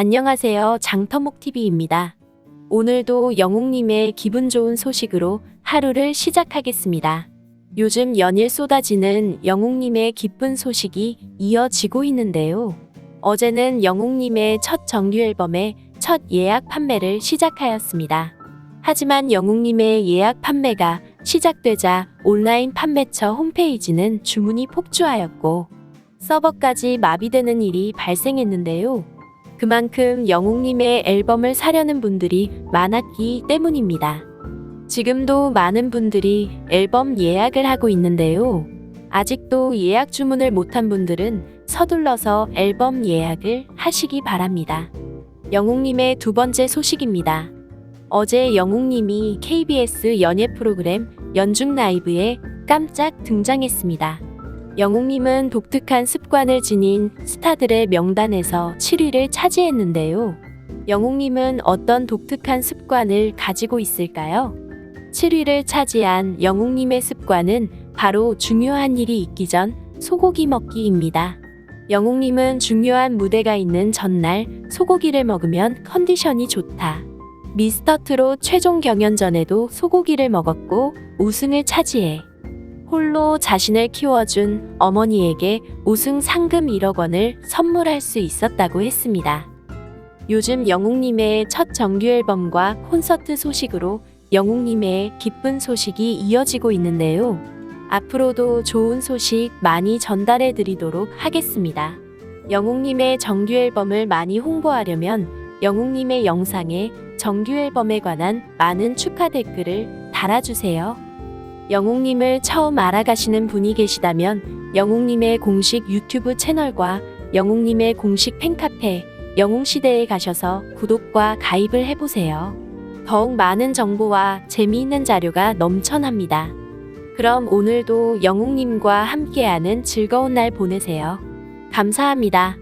안녕하세요. 장터목TV입니다. 오늘도 영웅님의 기분 좋은 소식으로 하루를 시작하겠습니다. 요즘 연일 쏟아지는 영웅님의 기쁜 소식이 이어지고 있는데요. 어제는 영웅님의 첫 정규 앨범의 첫 예약 판매를 시작하였습니다. 하지만 영웅님의 예약 판매가 시작되자 온라인 판매처 홈페이지는 주문이 폭주하였고 서버까지 마비되는 일이 발생했는데요. 그만큼 영웅님의 앨범을 사려는 분들이 많았기 때문입니다. 지금도 많은 분들이 앨범 예약을 하고 있는데요. 아직도 예약 주문을 못한 분들은 서둘러서 앨범 예약을 하시기 바랍니다. 영웅님의 두 번째 소식입니다. 어제 영웅님이 KBS 연예 프로그램 연중 라이브에 깜짝 등장했습니다. 영웅님은 독특한 습관을 지닌 스타들의 명단에서 7위를 차지했는데요. 영웅님은 어떤 독특한 습관을 가지고 있을까요? 7위를 차지한 영웅님의 습관은 바로 중요한 일이 있기 전 소고기 먹기입니다. 영웅님은 중요한 무대가 있는 전날 소고기를 먹으면 컨디션이 좋다. 미스터 트롯 최종 경연전에도 소고기를 먹었고 우승을 차지해 홀로 자신을 키워준 어머니에게 우승 상금 1억 원을 선물할 수 있었다고 했습니다. 요즘 영웅님의 첫 정규 앨범과 콘서트 소식으로 영웅님의 기쁜 소식이 이어지고 있는데요. 앞으로도 좋은 소식 많이 전달해 드리도록 하겠습니다. 영웅님의 정규 앨범을 많이 홍보하려면 영웅님의 영상에 정규 앨범에 관한 많은 축하 댓글을 달아주세요. 영웅님을 처음 알아가시는 분이 계시다면 영웅님의 공식 유튜브 채널과 영웅님의 공식 팬카페 영웅시대에 가셔서 구독과 가입을 해보세요. 더욱 많은 정보와 재미있는 자료가 넘쳐납니다. 그럼 오늘도 영웅님과 함께하는 즐거운 날 보내세요. 감사합니다.